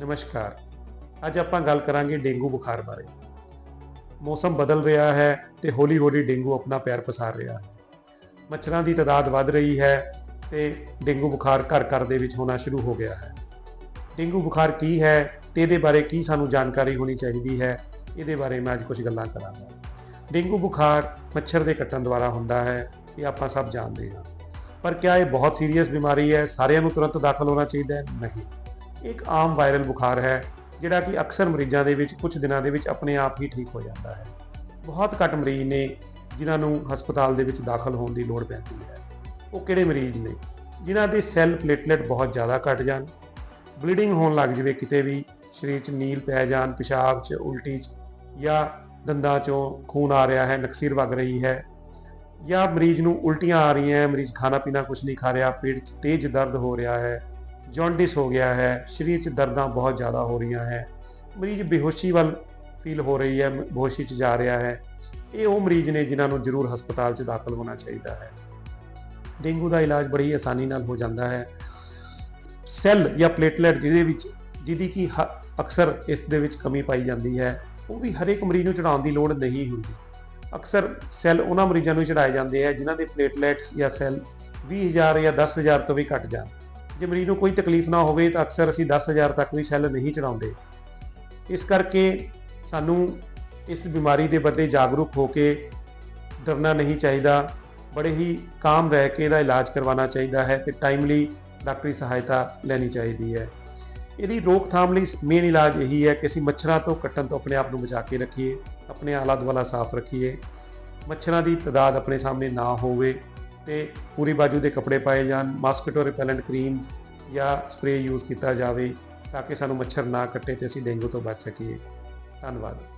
ਨਮਸਕਾਰ। ਅੱਜ ਆਪਾਂ ਗੱਲ ਕਰਾਂਗੇ ਡੇਂਗੂ ਬੁਖਾਰ ਬਾਰੇ। ਮੌਸਮ ਬਦਲ ਰਿਹਾ ਹੈ ਤੇ ਹੌਲੀ-ਹੌਲੀ ਡੇਂਗੂ ਆਪਣਾ ਪੈਰ ਪਸਾਰ ਰਿਹਾ ਹੈ। ਮੱਛਰਾਂ ਦੀ ਤਾਦਾਦ ਵੱਧ ਰਹੀ ਹੈ ਤੇ ਡੇਂਗੂ ਬੁਖਾਰ ਘਰ-ਘਰ ਦੇ ਵਿੱਚ ਹੋਣਾ ਸ਼ੁਰੂ ਹੋ ਗਿਆ ਹੈ। ਡੇਂਗੂ ਬੁਖਾਰ ਕੀ ਹੈ ਤੇ ਇਹਦੇ ਬਾਰੇ ਕੀ ਸਾਨੂੰ ਜਾਣਕਾਰੀ ਹੋਣੀ ਚਾਹੀਦੀ ਹੈ, ਇਹਦੇ ਬਾਰੇ ਮੈਂ ਅੱਜ ਕੁਝ ਗੱਲਾਂ ਕਰਾਂਗਾ। ਡੇਂਗੂ ਬੁਖਾਰ ਮੱਛਰ ਦੇ ਕੱਟਣ ਦੁਆਰਾ ਹੁੰਦਾ ਹੈ, ਇਹ ਆਪਾਂ ਸਭ ਜਾਣਦੇ ਹਾਂ। ਪਰ ਕਿਆ ਇਹ ਬਹੁਤ ਸੀਰੀਅਸ ਬਿਮਾਰੀ ਹੈ, ਸਾਰਿਆਂ ਨੂੰ ਤੁਰੰਤ ਦਾਖਲ ਹੋਣਾ ਚਾਹੀਦਾ ਹੈ? ਨਹੀਂ। ਇੱਕ ਆਮ ਵਾਇਰਲ ਬੁਖਾਰ ਹੈ, ਜਿਹੜਾ ਕਿ ਅਕਸਰ ਮਰੀਜ਼ਾਂ ਦੇ ਵਿੱਚ ਕੁਝ ਦਿਨਾਂ ਦੇ ਵਿੱਚ ਆਪਣੇ ਆਪ ਹੀ ਠੀਕ ਹੋ ਜਾਂਦਾ ਹੈ। ਬਹੁਤ ਘੱਟ ਮਰੀਜ਼ ਨੇ ਜਿਨ੍ਹਾਂ ਨੂੰ ਹਸਪਤਾਲ ਦੇ ਵਿੱਚ ਦਾਖਲ ਹੋਣ ਦੀ ਲੋੜ ਪੈਂਦੀ ਹੈ। ਉਹ ਕਿਹੜੇ ਮਰੀਜ਼ ਨੇ? ਜਿਨ੍ਹਾਂ ਦੇ ਸੈੱਲ ਪਲੇਟਲੇਟ ਬਹੁਤ ਜ਼ਿਆਦਾ ਘਟ ਜਾਣ, ਬਲੀਡਿੰਗ ਹੋਣ ਲੱਗ ਜਾਵੇ ਕਿਤੇ ਵੀ, ਸਰੀਰ 'ਚ ਨੀਲ ਪੈ ਜਾਣ, ਪਿਸ਼ਾਬ 'ਚ ਉਲਟੀ 'ਚ ਜਾਂ ਦੰਦਾਂ 'ਚੋਂ ਖੂਨ ਆ ਰਿਹਾ ਹੈ, ਨਕਸੀਰ ਵਗ ਰਹੀ ਹੈ ਜਾਂ ਮਰੀਜ਼ ਨੂੰ ਉਲਟੀਆਂ ਆ ਰਹੀਆਂ ਹੈ, ਮਰੀਜ਼ ਖਾਣਾ ਪੀਣਾ ਕੁਝ ਨਹੀਂ ਖਾ ਰਿਹਾ, ਪੇਟ 'ਚ ਤੇਜ਼ ਦਰਦ ਹੋ ਰਿਹਾ ਹੈ ਜੌਂਡਿਸ ਹੋ ਗਿਆ ਹੈ, ਸਰੀਰ 'ਚ ਦਰਦਾਂ ਬਹੁਤ ਜ਼ਿਆਦਾ ਹੋ ਰਹੀਆਂ ਹੈ। ਮਰੀਜ਼ ਬੇਹੋਸ਼ੀ ਵੱਲ ਫੀਲ ਹੋ ਰਹੀ ਹੈ, ਬੇਹੋਸ਼ੀ 'ਚ ਜਾ ਰਿਹਾ ਹੈ। ਇਹ ਉਹ ਮਰੀਜ਼ ਨੇ ਜਿਨ੍ਹਾਂ ਨੂੰ ਜ਼ਰੂਰ ਹਸਪਤਾਲ 'ਚ ਦਾਖਲ ਹੋਣਾ ਚਾਹੀਦਾ ਹੈ। ਡੇਂਗੂ ਦਾ ਇਲਾਜ ਬੜੀ ਆਸਾਨੀ ਨਾਲ ਹੋ ਜਾਂਦਾ ਹੈ। ਸੈੱਲ ਜਾਂ ਪਲੇਟਲੈਟ ਜਿਹਦੇ ਵਿੱਚ, ਜਿਹਦੀ ਕੀ ਹ- ਅਕਸਰ ਇਸ ਦੇ ਵਿੱਚ ਕਮੀ ਪਾਈ ਜਾਂਦੀ ਹੈ, ਉਹ ਵੀ ਹਰ ਇੱਕ ਮਰੀਜ਼ ਨੂੰ ਚੜਾਉਣ ਦੀ ਲੋੜ ਨਹੀਂ ਹੁੰਦੀ। ਅਕਸਰ ਸੈੱਲ ਉਹਨਾਂ ਮਰੀਜ਼ਾਂ ਨੂੰ ਚੜਾਏ ਜਾਂਦੇ ਆ ਜਿਨ੍ਹਾਂ ਦੇ ਪਲੇਟਲੈਟਸ ਜਾਂ ਸੈੱਲ 20000 ਜਾਂ 10000 ਤੋਂ ਵੀ ਘੱਟ ਜਾਣ। ਜੇ ਮਰੀਜ਼ ਨੂੰ ਕੋਈ ਤਕਲੀਫ ਨਾ ਹੋਵੇ ਤਾਂ ਅਕਸਰ ਅਸੀਂ 10000 ਤੱਕ ਵੀ ਸੈੱਲ ਨਹੀਂ ਚੜਾਉਂਦੇ ਇਸ ਕਰਕੇ ਸਾਨੂੰ ਇਸ ਬਿਮਾਰੀ ਦੇ ਪ੍ਰਤੀ ਜਾਗਰੂਕ ਹੋ ਕੇ ਡਰਨਾ ਨਹੀਂ ਚਾਹੀਦਾ। ਬੜੇ ਹੀ ਕਾਮ ਰਹਿ ਕੇ ਇਹਦਾ ਇਲਾਜ ਕਰਵਾਉਣਾ ਚਾਹੀਦਾ ਹੈ ਤੇ ਟਾਈਮਲੀ ਡਾਕਟਰੀ ਸਹਾਇਤਾ ਲੈਣੀ ਚਾਹੀਦੀ ਹੈ। ਇਹਦੀ ਰੋਕਥਾਮ ਲਈ ਮੇਨ ਇਲਾਜ ਇਹੀ ਹੈ ਕਿ ਅਸੀਂ ਮੱਛਰਾਂ ਤੋਂ ਕੱਟਣ ਤੋਂ ਆਪਣੇ ਆਪ ਨੂੰ ਬਚਾ ਕੇ ਰੱਖੀਏ, ਆਪਣੇ ਆਲਾ ਦੁਆਲਾ ਸਾਫ਼ ਰੱਖੀਏ। ਮੱਛਰਾਂ ਦੀ ਤਾਦਾਦ ਆਪਣੇ ਸਾਹਮਣੇ ਨਾ ਹੋਵੇ। ਤੇ ਪੂਰੀ ਬਾਜੂ ਦੇ ਕੱਪੜੇ ਪਾਏ ਜਾਣ, ਮਾਸਕੀਟੋ ਰਿਪੈਲੈਂਟ ਕਰੀਮ ਜਾਂ ਸਪਰੇਅ ਯੂਜ਼ ਕੀਤਾ ਜਾਵੇ ਤਾਂ ਕਿ ਸਾਨੂੰ ਮੱਛਰ ਨਾ ਕੱਟੇ ਤੇ ਅਸੀਂ ਡੇਂਗੂ ਤੋਂ ਬਚ ਸਕੀਏ। ਧੰਨਵਾਦ।